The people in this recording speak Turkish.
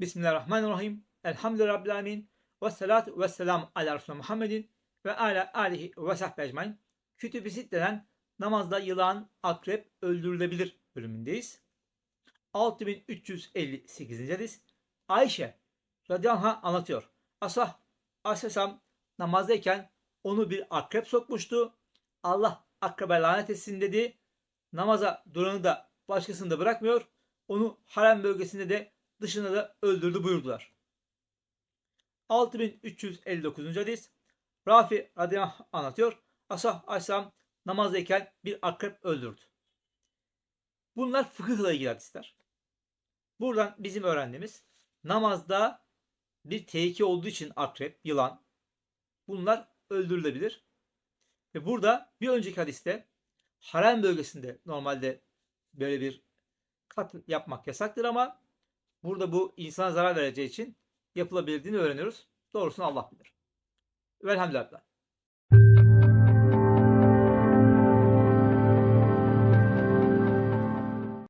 Bismillahirrahmanirrahim. Elhamdülillahi Rabbil Alemin. Ve salatu ve selam ala Resulü Muhammedin ve ala alihi ve sahbihi ecmain. Kütüb-i Sitte'den namazda yılan, akrep öldürülebilir bölümündeyiz. 6358. hadis. Ayşe radıyallahu anlatıyor. Asah Aleyhisselam namazdayken onu bir akrep sokmuştu. Allah akrebe lanet etsin dedi. Namaza duranı da başkasını da bırakmıyor. Onu harem bölgesinde de dışında da öldürdü buyurdular. 6359. hadis. Rafi radıyallahu anlatıyor. Asah aleyhisselam namazdayken bir akrep öldürdü. Bunlar fıkıhla ilgili hadisler. Buradan bizim öğrendiğimiz namazda bir tehlike olduğu için akrep, yılan bunlar öldürülebilir. Ve burada bir önceki hadiste harem bölgesinde normalde böyle bir kat yapmak yasaktır ama burada bu insana zarar vereceği için yapılabildiğini öğreniyoruz. Doğrusunu Allah bilir. Velhamdülillah.